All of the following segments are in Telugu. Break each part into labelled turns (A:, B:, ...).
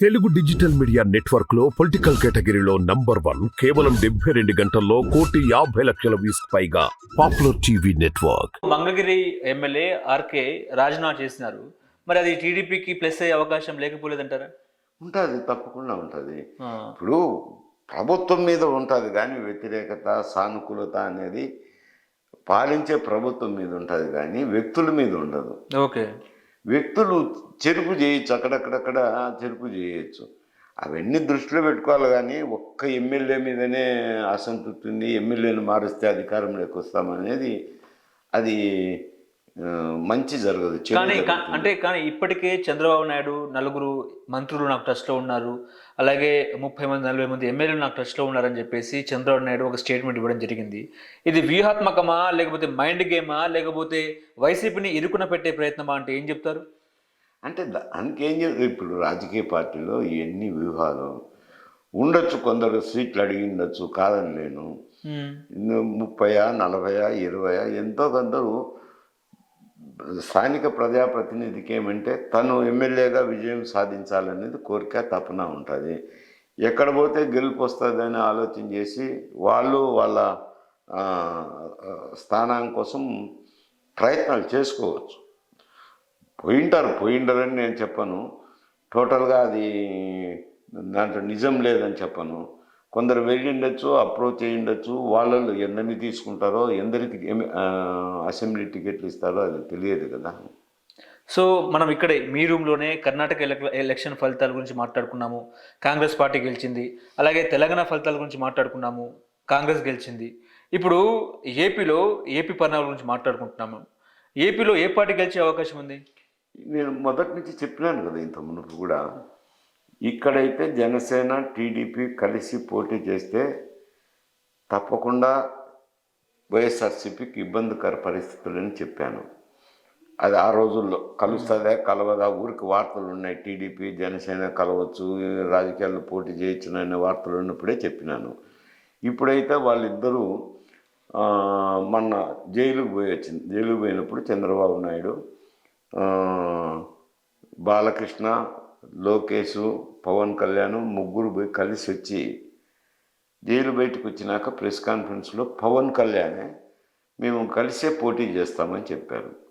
A: తెలుగు డిజిటల్ మీడియా నెట్వర్క్లో పొలిటికల్ కేటగిరీలో నంబర్ వన్ కేవలం డెబ్బై రెండు గంటల్లో కోటి యాభై లక్షల వ్యూస్ పైగా popular TV network.
B: Mangalagiri MLA RK రాజీనామా చేసినారు. మరి అది టీడీపీకి ప్లస్ అయ్యే అవకాశం లేకపోలేదంటారా?
C: ఉంటుంది తప్పకుండా ఉంటుంది. ఇప్పుడు ప్రభుత్వం మీద ఉంటుంది కానీ వ్యతిరేకత సానుకూలత అనేది పాలించే ప్రభుత్వం మీద ఉంటుంది కానీ వ్యక్తుల మీద ఉండదు.
B: ఓకే.
C: వ్యక్తులు చెరుపు చేయొచ్చు అక్కడక్కడక్కడ చెరుపు చేయొచ్చు. అవన్నీ దృష్టిలో పెట్టుకోవాలి కానీ ఒక్క ఎమ్మెల్యే మీదనే అసంతృప్తి ఉంది. ఎమ్మెల్యేని మారిస్తే అధికారంలోకి వస్తామనేది అది మంచి జరగదు
B: కానీ. అంటే కానీ ఇప్పటికే చంద్రబాబు నాయుడు నలుగురు మంత్రులు నాకు టచ్లో ఉన్నారు. అలాగే ముప్పై మంది నలభై మంది ఎమ్మెల్యేలు నాకు టచ్లో ఉన్నారని చెప్పేసి చంద్రబాబు నాయుడు ఒక స్టేట్మెంట్ ఇవ్వడం జరిగింది. ఇది వ్యూహాత్మకమా లేకపోతే మైండ్ గేమా లేకపోతే వైసీపీని ఇరుకున పెట్టే ప్రయత్నమా అంటే ఏం చెప్తారు?
C: అంటే దానికి ఏం చేస్తుంది ఇప్పుడు రాజకీయ పార్టీలో ఇవన్నీ వ్యూహాలు ఉండొచ్చు కొందరు సీట్లు అడిగి ఉండొచ్చు కాదని ఇನ್ನು ముప్పయా నలభయా ఇరవయా ఎంతో కొందరు స్థానిక ప్రజాప్రతినిధికి ఏమంటే తను ఎమ్మెల్యేగా విజయం సాధించాలనేది కోరిక తపన ఉంటుంది. ఎక్కడ పోతే గెలుపు వస్తుందని ఆలోచన చేసి వాళ్ళు వాళ్ళ స్థానం కోసం ప్రయత్నాలు చేసుకోవచ్చు. పోయింటారు పోయింటారని నేను చెప్పను. టోటల్గా అది దాంట్లో నిజం లేదని చెప్పను. కొందరు వెళ్ళి ఉండొచ్చు అప్రోచ్ అయ్యి ఉండొచ్చు వాళ్ళు ఎందరిని తీసుకుంటారో ఎందరికి అసెంబ్లీ టికెట్లు ఇస్తారో అది తెలియదు కదా.
B: సో మనం ఇక్కడే మీ రూమ్లోనే కర్ణాటక ఎలక్- ఎలక్షన్ ఫలితాల గురించి మాట్లాడుకున్నాము కాంగ్రెస్ పార్టీ గెలిచింది అలాగే తెలంగాణ ఫలితాల గురించి మాట్లాడుకున్నాము కాంగ్రెస్ గెలిచింది. ఇప్పుడు ఏపీలో ఏపీ పరిణామాల గురించి మాట్లాడుకుంటున్నాము. ఏపీలో ఏ పార్టీ గెలిచే అవకాశం ఉంది?
C: నేను మొదటి నుంచి చెప్పినాను కదా ఇంత మునుపు కూడా. ఇక్కడైతే జనసేన టీడీపీ కలిసి పోటీ చేస్తే తప్పకుండా వైఎస్ఆర్సీపీకి ఇబ్బందికర పరిస్థితులని చెప్పాను. అది ఆ రోజుల్లో కలుస్తుందా కలవదా? ఊరికి వార్తలు ఉన్నాయి. టీడీపీ జనసేన కలవచ్చు రాజకీయాల్లో పోటీ చేయొచ్చు అనే వార్తలు ఉన్నప్పుడే చెప్పినాను. ఇప్పుడైతే వాళ్ళిద్దరూ మొన్న జైలుకు పోయి వచ్చింది జైలుకు పోయినప్పుడు చంద్రబాబు నాయుడు బాలకృష్ణ లోకేష్ పవన్ కళ్యాణ్ ముగ్గురు పోయి కలిసి వచ్చి జైలు బయటకు వచ్చినాక ప్రెస్ కాన్ఫరెన్స్లో పవన్ కళ్యాణే మేము కలిసే పోటీ చేస్తామని చెప్పారు.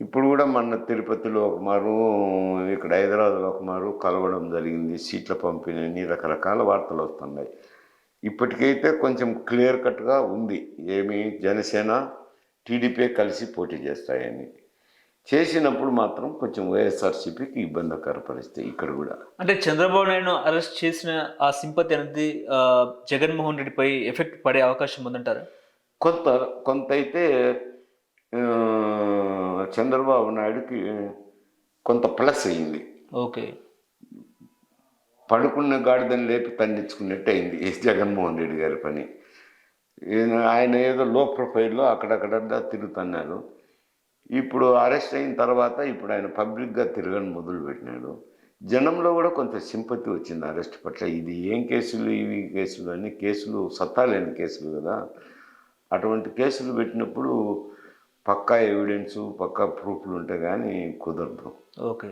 C: ఇప్పుడు కూడా మొన్న తిరుపతిలో ఒక మారు ఇక్కడ హైదరాబాద్లో ఒక మారు కలవడం జరిగింది సీట్ల పంపిణీ రకరకాల వార్తలు వస్తున్నాయి. ఇప్పటికైతే కొంచెం క్లియర్ కట్గా ఉంది. ఏమి జనసేన టీడీపీ కలిసి పోటీ చేస్తాయని. చేసినప్పుడు మాత్రం కొంచెం వైఎస్ఆర్సీపీకి ఇబ్బందికర పరిస్థితి ఇక్కడ కూడా.
B: అంటే చంద్రబాబు నాయుడు అరెస్ట్ చేసిన ఆ సింపతి అనేది జగన్మోహన్ రెడ్డిపై ఎఫెక్ట్ పడే అవకాశం ఉందంటారా?
C: కొంత కొంత అయితే చంద్రబాబు నాయుడుకి కొంత ప్లస్ అయింది
B: ఓకే.
C: పడుకున్న గాడిదని లేపి తండించుకున్నట్టు అయింది జగన్మోహన్ రెడ్డి గారి పని. ఆయన ఏదో లో ప్రొఫైల్లో అక్కడక్కడ తిరుగుతున్నారు ఇప్పుడు అరెస్ట్ అయిన తర్వాత ఇప్పుడు ఆయన పబ్లిక్గా తిరగని మొదలు పెట్టినాడు. జనంలో కూడా కొంత సింపతి వచ్చింది అరెస్ట్ పట్ల. ఇది ఏం కేసులు? ఇవి కేసులు అని కేసులు సత్తా లేని కేసులు కదా. అటువంటి కేసులు పెట్టినప్పుడు పక్కా ఎవిడెన్సు పక్కా ప్రూఫ్లు ఉంటే కానీ కుదరదు.
B: ఓకే.